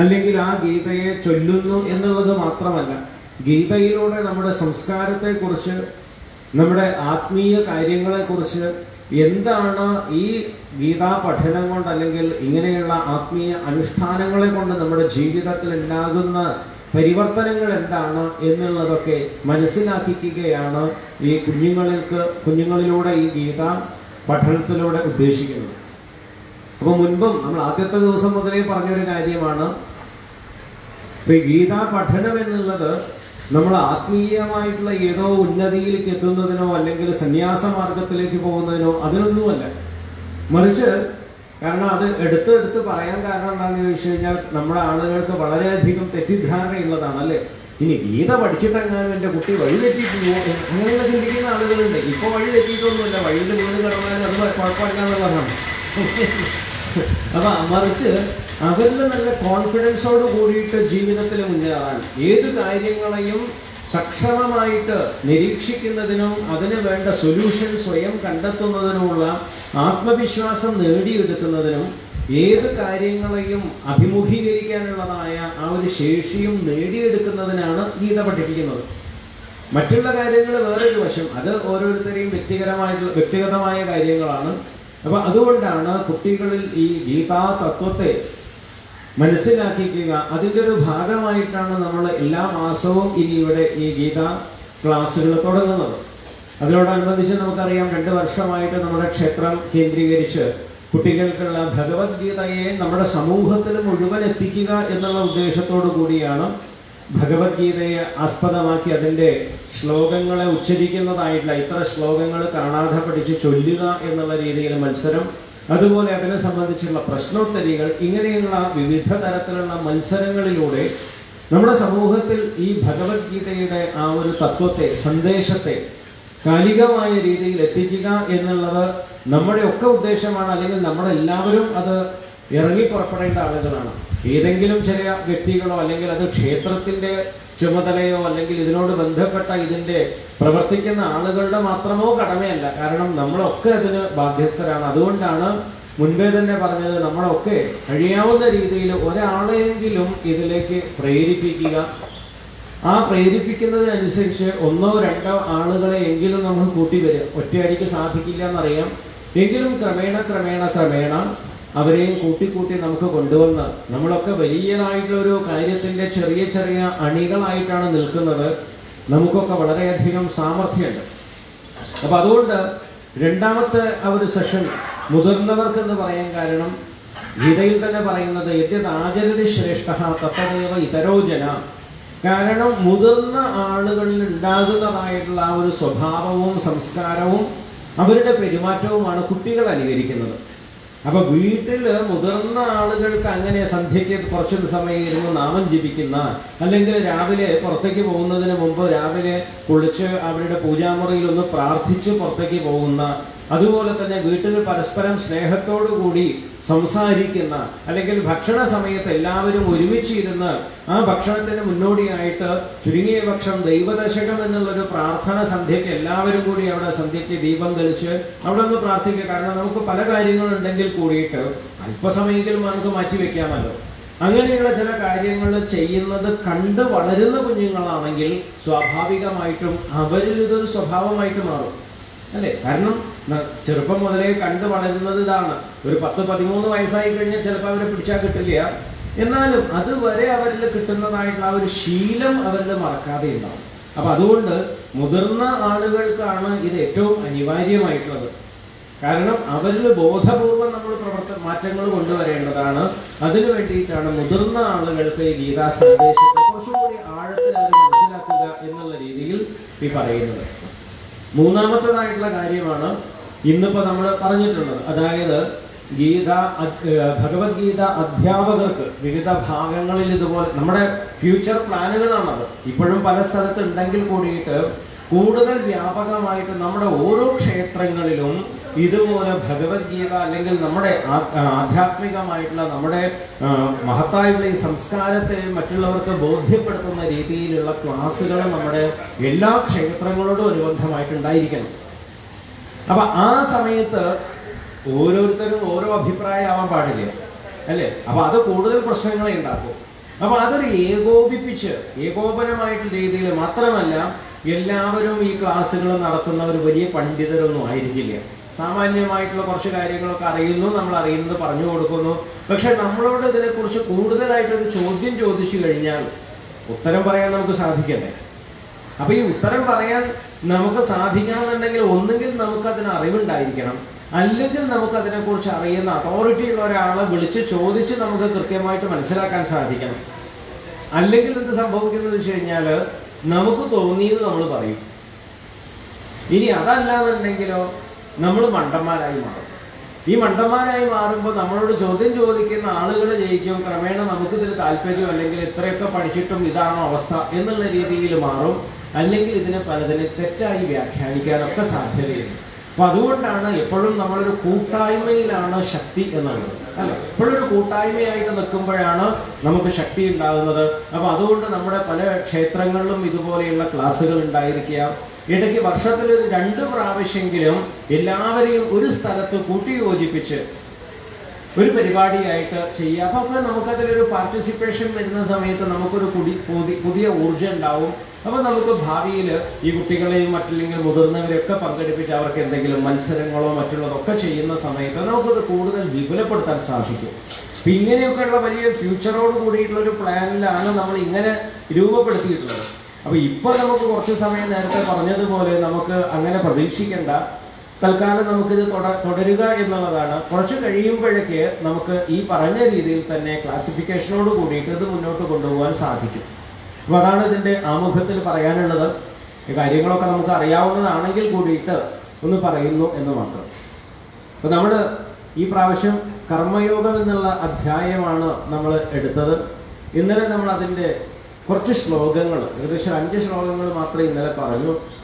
അല്ലെങ്കിൽ ആ ഗീതയെ ചൊല്ലുന്നു എന്നുള്ളത് മാത്രമല്ല ഗീതയിലൂടെ നമ്മുടെ സംസ്കാരത്തെക്കുറിച്ച് നമ്മുടെ ആത്മീയ കാര്യങ്ങളെക്കുറിച്ച് എന്താണ് ഈ ഗീതാ പഠനം കൊണ്ട് അല്ലെങ്കിൽ ഇങ്ങനെയുള്ള ആത്മീയ അനുഷ്ഠാനങ്ങളെ കൊണ്ട് നമ്മുടെ ജീവിതത്തിൽ ഉണ്ടാകുന്ന പരിവർത്തനങ്ങൾ എന്താണ് എന്നുള്ളതൊക്കെ മനസ്സിലാക്കിക്കുകയാണ് ഈ കുഞ്ഞുങ്ങൾക്ക് കുഞ്ഞുങ്ങളിലൂടെ ഈ ഗീത പഠനത്തിലൂടെ ഉദ്ദേശിക്കുന്നത്. അപ്പൊ മുൻപും നമ്മൾ ആദ്യത്തെ ദിവസം മുതലേ പറഞ്ഞൊരു കാര്യമാണ്. ഈ ഗീതാ പഠനം എന്നുള്ളത് നമ്മൾ ആത്മീയമായിട്ടുള്ള ഏതോ ഉന്നതിയിലേക്ക് എത്തുന്നതിനോ അല്ലെങ്കിൽ സന്യാസ മാർഗത്തിലേക്ക് പോകുന്നതിനോ അതിനൊന്നുമല്ല. മറിച്ച് കാരണം അത് എടുത്ത് എടുത്ത് പറയാൻ കാരണം എന്താണെന്ന് ചോദിച്ചു കഴിഞ്ഞാൽ നമ്മുടെ ആളുകൾക്ക് വളരെയധികം തെറ്റിദ്ധാരണയുള്ളതാണ് അല്ലേ? ഇനി ഗീത പഠിച്ചിട്ടെങ്ങാനും എന്റെ കുട്ടി വഴി തെറ്റിയിട്ടുണ്ടോ അങ്ങനെയുള്ള ചിന്തിക്കുന്ന ആളുകളുണ്ട്. ഇപ്പൊ വഴി തെറ്റിയിട്ടൊന്നുമില്ല. വഴിയിൽ വീട് കിടന്നാലും അത് കുഴപ്പമില്ല എന്നുള്ളതാണ് അപ്പൊ മറിച്ച് അവരിൽ നല്ല കോൺഫിഡൻസോട് കൂടിയിട്ട് ജീവിതത്തിൽ മുന്നേറാൻ ഏത് കാര്യങ്ങളെയും സക്ഷമമായിട്ട് നിരീക്ഷിക്കുന്നതിനും അതിന് വേണ്ട സൊല്യൂഷൻ സ്വയം കണ്ടെത്തുന്നതിനുമുള്ള ആത്മവിശ്വാസം നേടിയെടുക്കുന്നതിനും ഏത് കാര്യങ്ങളെയും അഭിമുഖീകരിക്കാനുള്ളതായ ആ ഒരു ശേഷിയും നേടിയെടുക്കുന്നതിനാണ് ഗീത പഠിപ്പിക്കുന്നത്. മറ്റുള്ള കാര്യങ്ങൾ വേറൊരു വശം. അത് ഓരോരുത്തരെയും വ്യക്തിപരമായിട്ടുള്ള വ്യക്തിഗതമായ കാര്യങ്ങളാണ്. അപ്പൊ അതുകൊണ്ടാണ് കുട്ടികളിൽ ഈ ഗീതാ തത്വത്തെ മനസ്സിലാക്കിക്കുക. അതിന്റെ ഒരു ഭാഗമായിട്ടാണ് നമ്മൾ എല്ലാ മാസവും ഇനി ഇവിടെ ഈ ഗീത ക്ലാസ്സുകൾ തുടങ്ങുന്നത്. അതിനോടനുബന്ധിച്ച് നമുക്കറിയാം രണ്ട് വർഷമായിട്ട് നമ്മുടെ ക്ഷേത്രം കേന്ദ്രീകരിച്ച് കുട്ടികൾക്കുള്ള ഭഗവത്ഗീതയെ നമ്മുടെ സമൂഹത്തിൽ മുഴുവൻ എത്തിക്കുക എന്നുള്ള ഉദ്ദേശത്തോടു കൂടിയാണ് ഭഗവത്ഗീതയെ ആസ്പദമാക്കി അതിന്റെ ശ്ലോകങ്ങളെ ഉച്ചരിക്കുന്നതായിട്ടില്ല. ഇത്ര ശ്ലോകങ്ങൾ കാണാതെ പഠിച്ച് ചൊല്ലുക എന്നുള്ള രീതിയിൽ മത്സരം. അതുപോലെ അതിനെ സംബന്ധിച്ചുള്ള പ്രശ്നോത്തരികൾ ഇങ്ങനെയുള്ള വിവിധ തരത്തിലുള്ള മത്സരങ്ങളിലൂടെ നമ്മുടെ സമൂഹത്തിൽ ഈ ഭഗവത്ഗീതയുടെ ആ ഒരു തത്വത്തെ സന്ദേശത്തെ കാലികമായ രീതിയിൽ എത്തിക്കുക എന്നുള്ളത് നമ്മുടെ ഒക്കെ ഉദ്ദേശമാണ്. അല്ലെങ്കിൽ നമ്മളെല്ലാവരും അത് ഇറങ്ങി പുറപ്പെടേണ്ട ആളുകളാണ്. ഏതെങ്കിലും ചില വ്യക്തികളോ അല്ലെങ്കിൽ അത് ക്ഷേത്രത്തിന്റെ ചുമതലയോ അല്ലെങ്കിൽ ഇതിനോട് ബന്ധപ്പെട്ട ഇതിന്റെ പ്രവർത്തിക്കുന്ന ആളുകളുടെ മാത്രമോ കടമയല്ല. കാരണം നമ്മളൊക്കെ അതിന് ബാധ്യസ്ഥരാണ്. അതുകൊണ്ടാണ് മുൻപേ തന്നെ പറഞ്ഞത് നമ്മളൊക്കെ കഴിയാവുന്ന രീതിയിൽ ഒരാളെയെങ്കിലും ഇതിലേക്ക് പ്രേരിപ്പിക്കുക. ആ പ്രേരിപ്പിക്കുന്നതിനനുസരിച്ച് ഒന്നോ രണ്ടോ ആളുകളെ എങ്കിലും നമ്മൾ കൂട്ടി വരിക. ഒറ്റയടിക്ക് സാധിക്കില്ല എന്നറിയാം. എങ്കിലും ക്രമേണ ക്രമേണ ക്രമേണ അവരെയും കൂട്ടിക്കൂട്ടി നമുക്ക് കൊണ്ടുവന്ന് നമ്മളൊക്കെ വലിയതായിട്ടുള്ള ഒരു കാര്യത്തിന്റെ ചെറിയ ചെറിയ അണികളായിട്ടാണ് നിൽക്കുന്നത്. നമുക്കൊക്കെ വളരെയധികം സാമർഥ്യമുണ്ട്. അപ്പൊ അതുകൊണ്ട് രണ്ടാമത്തെ ആ ഒരു സെഷൻ മുതിർന്നവർക്ക് എന്ന് പറയാൻ കാരണം ഗീതയിൽ തന്നെ പറയുന്നത് യദ്യത് ആചരതി ശ്രേഷ്ഠ തത്തദേവ ഇതരോജന കാരണം മുതിർന്ന ആളുകളിൽ ഉണ്ടാകുന്നതായിട്ടുള്ള ആ ഒരു സ്വഭാവവും സംസ്കാരവും അവരുടെ പെരുമാറ്റവുമാണ് കുട്ടികൾ അനുകരിക്കുന്നത്. അപ്പൊ വീട്ടിൽ മുതിർന്ന ആളുകൾക്ക് അങ്ങനെ സന്ധ്യയ്ക്ക് കുറച്ചൊരു സമയം ഇരുന്ന് നാമം ജപിക്കുന്ന അല്ലെങ്കിൽ രാവിലെ പുറത്തേക്ക് പോകുന്നതിന് മുമ്പ് രാവിലെ കുളിച്ച് അവരുടെ പൂജാമുറിയിൽ ഒന്ന് പ്രാർത്ഥിച്ച് പുറത്തേക്ക് പോകുന്ന അതുപോലെ തന്നെ വീട്ടിൽ പരസ്പരം സ്നേഹത്തോടു കൂടി സംസാരിക്കുന്ന അല്ലെങ്കിൽ ഭക്ഷണ സമയത്ത് എല്ലാവരും ഒരുമിച്ചിരുന്ന് ആ ഭക്ഷണത്തിന് മുന്നോടിയായിട്ട് ചുരുങ്ങിയ ഭക്ഷണം ദൈവദശകം എന്നുള്ളൊരു പ്രാർത്ഥന സന്ധ്യയ്ക്ക് എല്ലാവരും കൂടി അവിടെ സന്ധ്യയ്ക്ക് ദീപം തെളിച്ച് അവിടെ ഒന്ന് പ്രാർത്ഥിക്കുക. കാരണം നമുക്ക് പല കാര്യങ്ങളുണ്ടെങ്കിൽ കൂടിയിട്ട് അല്പസമയെങ്കിലും നമുക്ക് മാറ്റിവെക്കാമല്ലോ അങ്ങനെയുള്ള ചില കാര്യങ്ങൾ ചെയ്യുന്നത് കണ്ട് വളരുന്ന കുഞ്ഞുങ്ങളാണെങ്കിൽ സ്വാഭാവികമായിട്ടും അവരിൽ ഇതൊരു സ്വഭാവമായിട്ട് മാറും. അല്ലേ? കാരണം ചെറുപ്പം മുതലേ കണ്ട് വളരുന്നത് ഇതാണ്. ഒരു പത്ത് പതിമൂന്ന് വയസ്സായി കഴിഞ്ഞാൽ ചിലപ്പോൾ അവരെ പിടിച്ചാൽ കിട്ടില്ല. എന്നാലും അതുവരെ അവരിൽ കിട്ടുന്നതായിട്ടുള്ള ആ ഒരു ശീലം അവരിൽ മറക്കാതെ ഉണ്ടാവും. അപ്പൊ അതുകൊണ്ട് മുതിർന്ന ആളുകൾക്കാണ് ഇത് ഏറ്റവും അനിവാര്യമായിട്ടുള്ളത്. കാരണം അവരിൽ ബോധപൂർവം നമ്മൾ പ്രവർത്ത മാറ്റങ്ങൾ കൊണ്ടുവരേണ്ടതാണ്. അതിനു വേണ്ടിയിട്ടാണ് മുതിർന്ന ആളുകൾക്ക് ഈ ഗീതാ സന്ദേശത്തെ കുറച്ചുകൂടി ആഴത്തിൽ അവർ മനസ്സിലാക്കുക എന്നുള്ള രീതിയിൽ ഈ പറയുന്നത്. മൂന്നാമത്തേതായിട്ടുള്ള കാര്യമാണ് ഇന്നിപ്പോ നമ്മൾ പറഞ്ഞിട്ടുള്ളത്. അതായത് ഗീത ഭഗവത്ഗീത അധ്യാപകർക്ക് വിവിധ ഭാഗങ്ങളിൽ ഇതുപോലെ നമ്മുടെ ഫ്യൂച്ചർ പ്ലാനുകളാണത്. ഇപ്പോഴും പല സ്ഥലത്ത് ഉണ്ടെങ്കിൽ കൂടിയിട്ട് കൂടുതൽ വ്യാപകമായിട്ട് നമ്മുടെ ഓരോ ക്ഷേത്രങ്ങളിലും ഇതുപോലെ ഭഗവത്ഗീത അല്ലെങ്കിൽ നമ്മുടെ ആധ്യാത്മികമായിട്ടുള്ള നമ്മുടെ മഹത്തായുള്ള ഈ സംസ്കാരത്തെ മറ്റുള്ളവർക്ക് ബോധ്യപ്പെടുത്തുന്ന രീതിയിലുള്ള ക്ലാസ്സുകൾ നമ്മുടെ എല്ലാ ക്ഷേത്രങ്ങളോടും അനുബന്ധമായിട്ടുണ്ടായിരിക്കണം. അപ്പൊ ആ സമയത്ത് ഓരോരുത്തരും ഓരോ അഭിപ്രായമാവാൻ പാടില്ല? അല്ലേ? അപ്പൊ അത് കൂടുതൽ പ്രശ്നങ്ങളെ ഉണ്ടാക്കും. അപ്പൊ അതൊരു ഏകോപിപ്പിച്ച് ഏകോപനമായിട്ടുള്ള രീതിയിൽ മാത്രമല്ല എല്ലാവരും ഈ ക്ലാസ്സുകൾ നടത്തുന്ന ഒരു വലിയ പണ്ഡിതരൊന്നും ആയിരിക്കില്ല. സാമാന്യമായിട്ടുള്ള കുറച്ച് കാര്യങ്ങളൊക്കെ അറിയുന്നു നമ്മൾ അറിയുന്നത് പറഞ്ഞു കൊടുക്കുന്നു. പക്ഷെ നമ്മളോട് ഇതിനെക്കുറിച്ച് കൂടുതലായിട്ടൊരു ചോദ്യം ചോദിച്ചു കഴിഞ്ഞാൽ ഉത്തരം പറയാൻ നമുക്ക് സാധിക്കണ്ടേ? അപ്പൊ ഈ ഉത്തരം പറയാൻ നമുക്ക് സാധിക്കണമെന്നുണ്ടെങ്കിൽ ഒന്നുകിൽ നമുക്ക് അതിന് അറിവുണ്ടായിരിക്കണം അല്ലെങ്കിൽ നമുക്ക് അതിനെക്കുറിച്ച് അറിയുന്ന അതോറിറ്റി ഉള്ള ഒരാളെ വിളിച്ച് ചോദിച്ച് നമുക്ക് കൃത്യമായിട്ട് മനസ്സിലാക്കാൻ സാധിക്കണം. അല്ലെങ്കിൽ എന്ത് സംഭവിക്കുന്നത് വെച്ച് കഴിഞ്ഞാൽ നമുക്ക് തോന്നിയത് നമ്മൾ പറയും. ഇനി അതല്ലാന്നുണ്ടെങ്കിലോ നമ്മൾ മണ്ടന്മാരായി മാറും. ഈ മണ്ടന്മാരായി മാറുമ്പോൾ നമ്മളോട് ചോദ്യം ചോദിക്കുന്ന ആളുകൾ ജയിക്കും. ക്രമേണ നമുക്ക് ഇതിൽ താല്പര്യം അല്ലെങ്കിൽ ഇത്രയൊക്കെ പഠിച്ചിട്ടും ഇതാണോ അവസ്ഥ എന്നുള്ള രീതിയിൽ മാറും. അല്ലെങ്കിൽ ഇതിനെ പലതിനെ തെറ്റായി വ്യാഖ്യാനിക്കാനൊക്കെ സാധ്യതയുണ്ട്. അപ്പൊ അതുകൊണ്ടാണ് എപ്പോഴും നമ്മളൊരു കൂട്ടായ്മയിലാണ് ശക്തി എന്നുള്ളത് അല്ലെ? എപ്പോഴൊരു കൂട്ടായ്മയായിട്ട് നിൽക്കുമ്പോഴാണ് നമുക്ക് ശക്തി ഉണ്ടാകുന്നത്. അപ്പൊ അതുകൊണ്ട് നമ്മുടെ പല ക്ഷേത്രങ്ങളിലും ഇതുപോലെയുള്ള ക്ലാസ്സുകൾ ഉണ്ടായിരിക്കുക. ഇടയ്ക്ക് വർഷത്തിൽ രണ്ട് പ്രാവശ്യമെങ്കിലും എല്ലാവരെയും ഒരു സ്ഥലത്ത് കൂട്ടിയോജിപ്പിച്ച് ഒരു പരിപാടിയായിട്ട് ചെയ്യുക. അപ്പൊ അപ്പോൾ നമുക്കതിലൊരു പാർട്ടിസിപ്പേഷൻ വരുന്ന സമയത്ത് നമുക്കൊരു കുടി പുതി- പുതിയ ഊർജം ഉണ്ടാവും. അപ്പൊ നമുക്ക് ഭാവിയിൽ ഈ കുട്ടികളെയും മറ്റില്ലെങ്കിൽ മുതിർന്നവരെയൊക്കെ പങ്കെടുപ്പിച്ച് അവർക്ക് എന്തെങ്കിലും മത്സരങ്ങളോ മറ്റുള്ളതൊക്കെ ചെയ്യുന്ന സമയത്ത് നമുക്കത് കൂടുതൽ വിപുലപ്പെടുത്താൻ സാധിക്കും. അപ്പൊ ഇങ്ങനെയൊക്കെയുള്ള വലിയ ഫ്യൂച്ചറോട് കൂടിയിട്ടുള്ള ഒരു പ്ലാനിലാണ് നമ്മൾ ഇങ്ങനെ രൂപപ്പെടുത്തിയിട്ടുള്ളത്. അപ്പൊ ഇപ്പൊ നമുക്ക് കുറച്ച് സമയം നേരത്തെ പറഞ്ഞതുപോലെ നമുക്ക് അങ്ങനെ പ്രതീക്ഷിക്കേണ്ട. തൽക്കാലം നമുക്കിത് തുട- തുടരുക എന്നുള്ളതാണ്. കുറച്ച് കഴിയുമ്പോഴേക്ക് നമുക്ക് ഈ പറഞ്ഞ രീതിയിൽ തന്നെ ക്ലാസിഫിക്കേഷനോട് കൂടിയിട്ട് ഇത് മുന്നോട്ട് കൊണ്ടുപോകാൻ സാധിക്കും. അപ്പൊ അതാണ് ഇതിന്റെ ആമുഖത്തിൽ പറയാനുള്ളത്. ഈ കാര്യങ്ങളൊക്കെ നമുക്ക് അറിയാവുന്നതാണെങ്കിൽ കൂടിയിട്ട് ഒന്ന് പറയുന്നു എന്ന് മാത്രം. അപ്പൊ നമ്മൾ ഈ പ്രാവശ്യം കർമ്മയോഗം എന്നുള്ള അധ്യായമാണ് നമ്മൾ എടുത്തത്. ഇന്നലെ നമ്മൾ അതിന്റെ കുറച്ച് ശ്ലോകങ്ങൾ ഏകദേശം അഞ്ച് ശ്ലോകങ്ങൾ മാത്രമേ ഇന്നലെ പറഞ്ഞു.